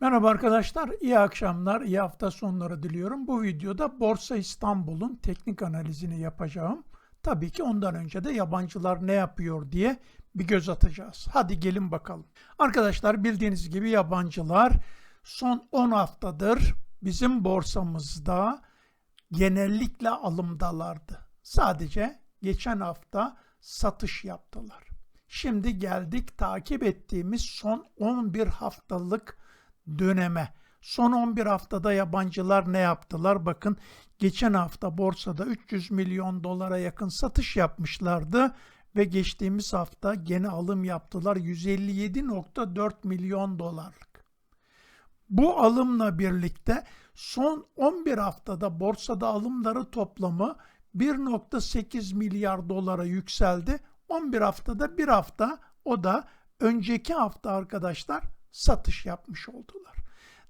Merhaba arkadaşlar, iyi akşamlar, iyi hafta sonları diliyorum. Bu videoda Borsa İstanbul'un teknik analizini yapacağım. Tabii ki ondan önce de yabancılar ne yapıyor diye bir göz atacağız. Hadi gelin bakalım. Arkadaşlar bildiğiniz gibi yabancılar son 10 haftadır bizim borsamızda genellikle alımdalardı. Sadece geçen hafta satış yaptılar. Şimdi geldik takip ettiğimiz son 11 haftalık döneme. Son 11 haftada yabancılar ne yaptılar? Bakın geçen hafta borsada 300 milyon dolara yakın satış yapmışlardı ve geçtiğimiz hafta gene alım yaptılar 157.4 milyon dolarlık. Bu alımla birlikte son 11 haftada borsada alımları toplamı 1.8 milyar dolara yükseldi. 11 haftada bir hafta o da önceki hafta arkadaşlar satış yapmış oldular.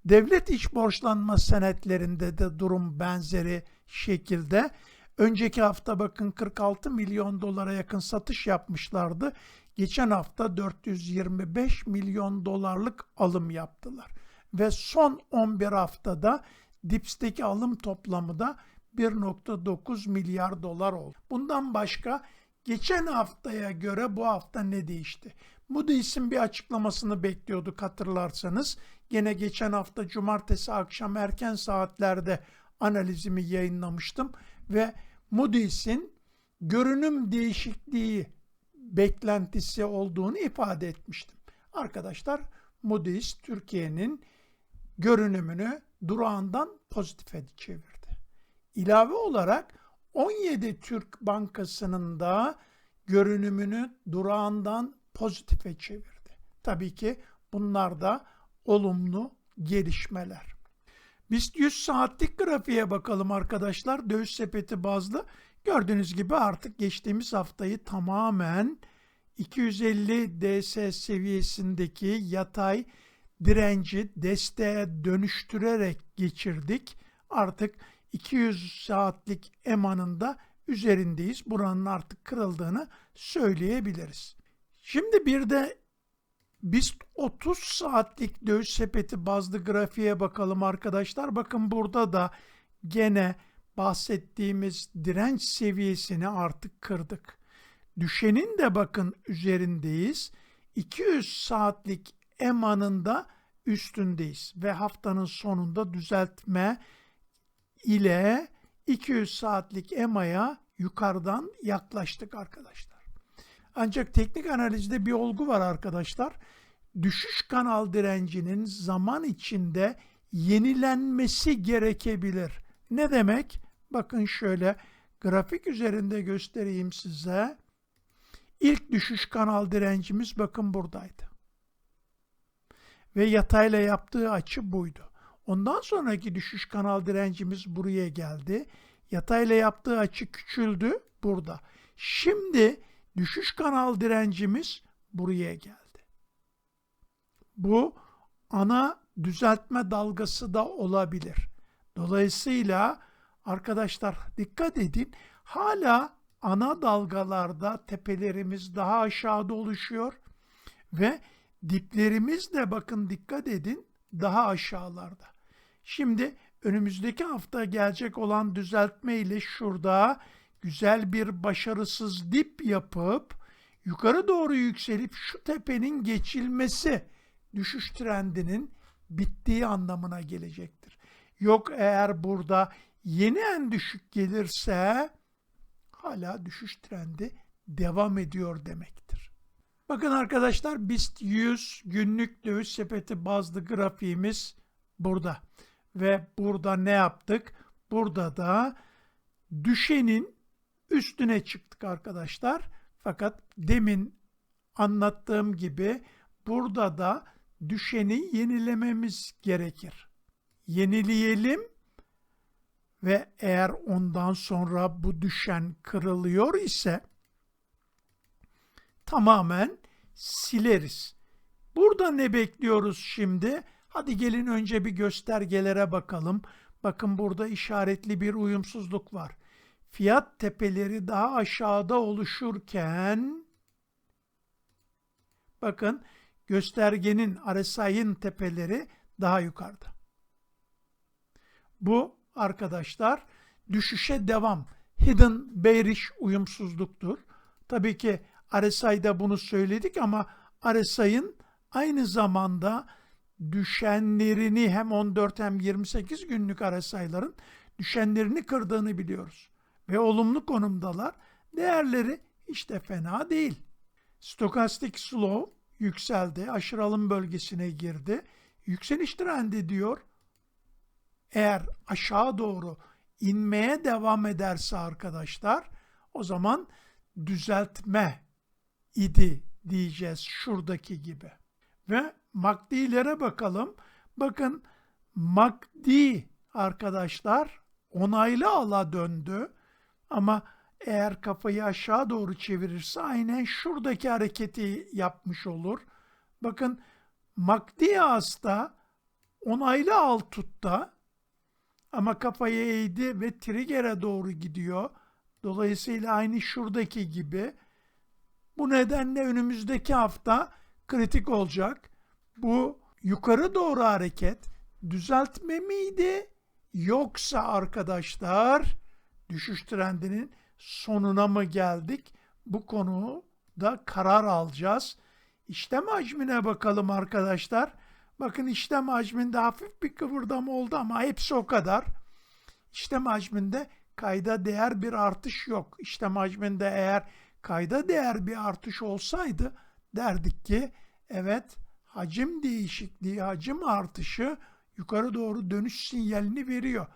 Devlet iç borçlanma senetlerinde de durum benzeri şekilde önceki hafta bakın 46 milyon dolara yakın satış yapmışlardı. Geçen hafta 425 milyon dolarlık alım yaptılar. Ve son 11 haftada DIPS'teki alım toplamı da 1.9 milyar dolar oldu. Bundan başka geçen haftaya göre bu hafta ne değişti? Moody's'in bir açıklamasını bekliyorduk hatırlarsanız. Gene geçen hafta cumartesi akşam erken saatlerde analizimi yayınlamıştım ve Moody's'in görünüm değişikliği beklentisi olduğunu ifade etmiştim. Arkadaşlar Moody's Türkiye'nin görünümünü durağından pozitife çevirdi. İlave olarak 17 Türk Bankası'nın da görünümünü durağından pozitife çevirdi. Tabii ki bunlar da olumlu gelişmeler. Biz 100 saatlik grafiğe bakalım arkadaşlar. Döviz sepeti bazlı. Gördüğünüz gibi artık geçtiğimiz haftayı tamamen 250 DS seviyesindeki yatay direnci desteğe dönüştürerek geçirdik. Artık 200 saatlik EMA'nın da üzerindeyiz. Buranın artık kırıldığını söyleyebiliriz. Şimdi bir de biz 30 saatlik döviz sepeti bazlı grafiğe bakalım arkadaşlar. Bakın burada da gene bahsettiğimiz direnç seviyesini artık kırdık. Düşenin de bakın üzerindeyiz. 200 saatlik EMA'nın da üstündeyiz ve haftanın sonunda düzeltme ile 200 saatlik EMA'ya yukarıdan yaklaştık arkadaşlar. Ancak teknik analizde bir olgu var arkadaşlar. Düşüş kanal direncinin zaman içinde yenilenmesi gerekebilir. Ne demek? Bakın şöyle grafik üzerinde göstereyim size. İlk düşüş kanal direncimiz bakın buradaydı. Ve yatayla yaptığı açı buydu. Ondan sonraki düşüş kanal direncimiz buraya geldi. Yatayla yaptığı açı küçüldü burada. Şimdi düşüş kanal direncimiz buraya geldi. Bu ana düzeltme dalgası da olabilir. Dolayısıyla arkadaşlar dikkat edin hala ana dalgalarda tepelerimiz daha aşağıda oluşuyor ve diplerimiz de bakın dikkat edin daha aşağılarda. Şimdi önümüzdeki hafta gelecek olan düzeltme ile şurada güzel bir başarısız dip yapıp yukarı doğru yükselip şu tepenin geçilmesi düşüş trendinin bittiği anlamına gelecektir. Yok eğer burada yeni en düşük gelirse hala düşüş trendi devam ediyor demektir. Bakın arkadaşlar BIST 100 günlük döviz sepeti bazlı grafiğimiz burada. Ve burada ne yaptık? Burada da düşenin üstüne çıktık arkadaşlar. Fakat demin anlattığım gibi burada da düşeni yenilememiz gerekir. Yenileyelim ve eğer ondan sonra bu düşen kırılıyor ise tamamen sileriz. Burada ne bekliyoruz şimdi? Hadi gelin önce bir göstergelere bakalım. Bakın burada işaretli bir uyumsuzluk var. Fiyat tepeleri daha aşağıda oluşurken bakın göstergenin RSI'nin tepeleri daha yukarıda. Bu arkadaşlar düşüşe devam. Hidden bearish uyumsuzluktur. Tabii ki RSI'da bunu söyledik ama RSI'ın aynı zamanda düşenlerini hem 14 hem 28 günlük RSI'ların düşenlerini kırdığını biliyoruz. Ve olumlu konumdalar. Değerleri hiç de fena değil. Stokastik slow yükseldi. Aşırı alım bölgesine girdi. Yükseliş trendi diyor. Eğer aşağı doğru inmeye devam ederse arkadaşlar o zaman düzeltme idi diyeceğiz şuradaki gibi. Ve MACD'lere bakalım. Bakın MACD arkadaşlar onaylı ala döndü. Ama eğer kafayı aşağı doğru çevirirse aynen şuradaki hareketi yapmış olur. Bakın MACD hasta onaylı al tutta ama kafayı eğdi ve trigger'e doğru gidiyor. Dolayısıyla aynı şuradaki gibi. Bu nedenle önümüzdeki hafta kritik olacak. Bu yukarı doğru hareket düzeltme miydi? Yoksa arkadaşlar düşüş trendinin sonuna mı geldik? Bu konuda karar alacağız. İşlem hacmine bakalım arkadaşlar. Bakın işlem hacminde hafif bir kıvırdama oldu ama hepsi o kadar. İşlem hacminde kayda değer bir artış yok. İşlem hacminde eğer kayda değer bir artış olsaydı derdik ki evet hacim değişikliği, hacim artışı yukarı doğru dönüş sinyalini veriyor.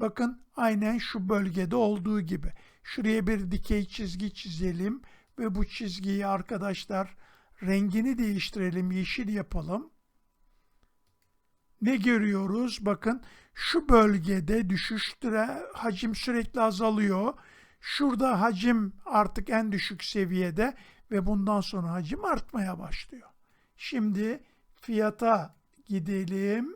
Bakın aynen şu bölgede olduğu gibi. Şuraya bir dikey çizgi çizelim ve bu çizgiyi arkadaşlar rengini değiştirelim, yeşil yapalım. Ne görüyoruz? Bakın şu bölgede düşüştüre hacim sürekli azalıyor. Şurada hacim artık en düşük seviyede ve bundan sonra hacim artmaya başlıyor. Şimdi fiyata gidelim.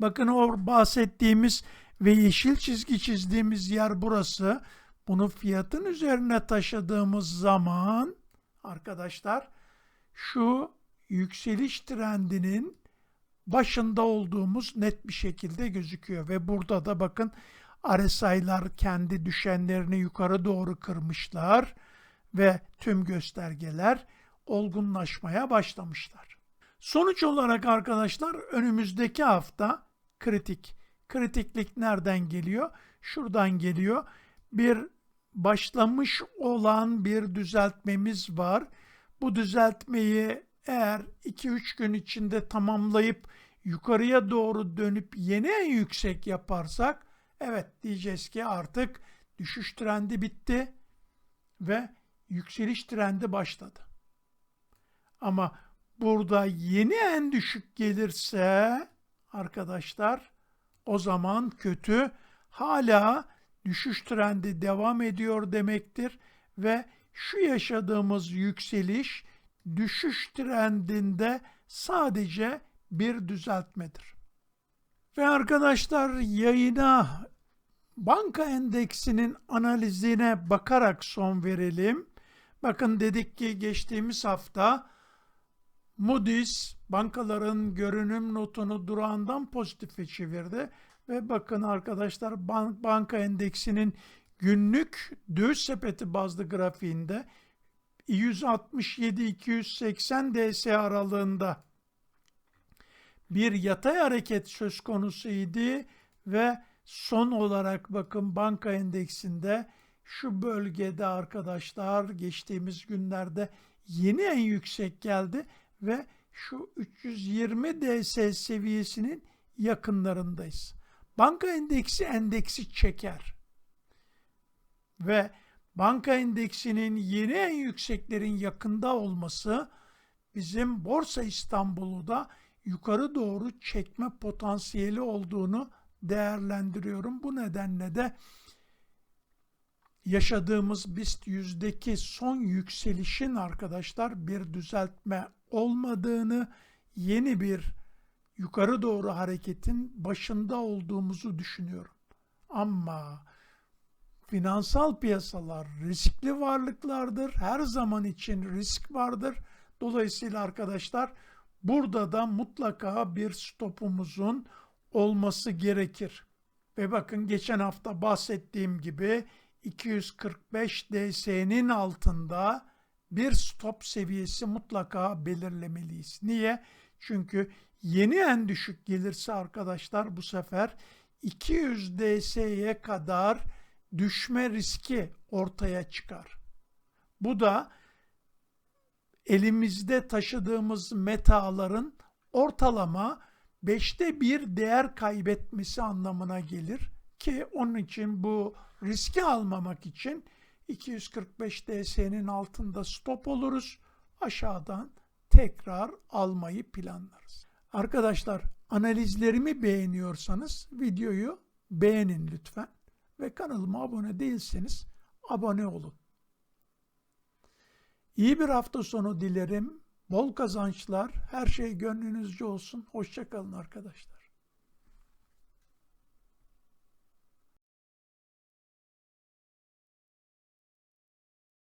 Bakın o bahsettiğimiz ve yeşil çizgi çizdiğimiz yer burası. Bunu fiyatın üzerine taşıdığımız zaman arkadaşlar şu yükseliş trendinin başında olduğumuz net bir şekilde gözüküyor ve burada da bakın RSI'lar kendi düşenlerini yukarı doğru kırmışlar ve tüm göstergeler olgunlaşmaya başlamışlar. Sonuç olarak arkadaşlar önümüzdeki hafta kritik. Kritiklik nereden geliyor? Şuradan geliyor. Bir başlamış olan bir düzeltmemiz var. Bu düzeltmeyi eğer 2-3 gün içinde tamamlayıp yukarıya doğru dönüp yeni en yüksek yaparsak evet diyeceğiz ki artık düşüş trendi bitti ve yükseliş trendi başladı. Ama burada yeni en düşük gelirse arkadaşlar o zaman kötü hala düşüş trendi devam ediyor demektir ve şu yaşadığımız yükseliş düşüş trendinde sadece bir düzeltmedir. Ve arkadaşlar yayına banka endeksinin analizine bakarak son verelim. Bakın dedik ki geçtiğimiz hafta Moody's bankaların görünüm notunu durağından pozitife çevirdi. Ve bakın arkadaşlar banka endeksinin günlük döviz sepeti bazlı grafiğinde 167-280 DS aralığında bir yatay hareket söz konusuydu ve son olarak bakın banka endeksinde şu bölgede arkadaşlar geçtiğimiz günlerde yeni en yüksek geldi ve şu 320 DS seviyesinin yakınlarındayız. Banka endeksi endeksi çeker. Ve banka endeksinin yeni en yükseklerin yakında olması bizim Borsa İstanbul'u da yukarı doğru çekme potansiyeli olduğunu değerlendiriyorum. Bu nedenle de yaşadığımız BIST yüzdeki son yükselişin arkadaşlar bir düzeltme olmadığını, yeni bir yukarı doğru hareketin başında olduğumuzu düşünüyorum. Ama Finansal piyasalar riskli varlıklardır. Her zaman için risk vardır. Dolayısıyla arkadaşlar burada da mutlaka bir stopumuzun olması gerekir. Ve bakın geçen hafta bahsettiğim gibi 245 DS'nin altında bir stop seviyesi mutlaka belirlemeliyiz. Niye? Çünkü yeni en düşük gelirse arkadaşlar bu sefer 200 DS'ye kadar düşme riski ortaya çıkar. Bu da elimizde taşıdığımız metaların ortalama 5'te bir değer kaybetmesi anlamına gelir ki onun için bu riski almamak için 245 DS'nin altında stop oluruz. Aşağıdan tekrar almayı planlarız. Arkadaşlar analizlerimi beğeniyorsanız videoyu beğenin lütfen ve kanalıma abone değilseniz abone olun. İyi bir hafta sonu dilerim. Bol kazançlar. Her şey gönlünüzce olsun. Hoşçakalın arkadaşlar.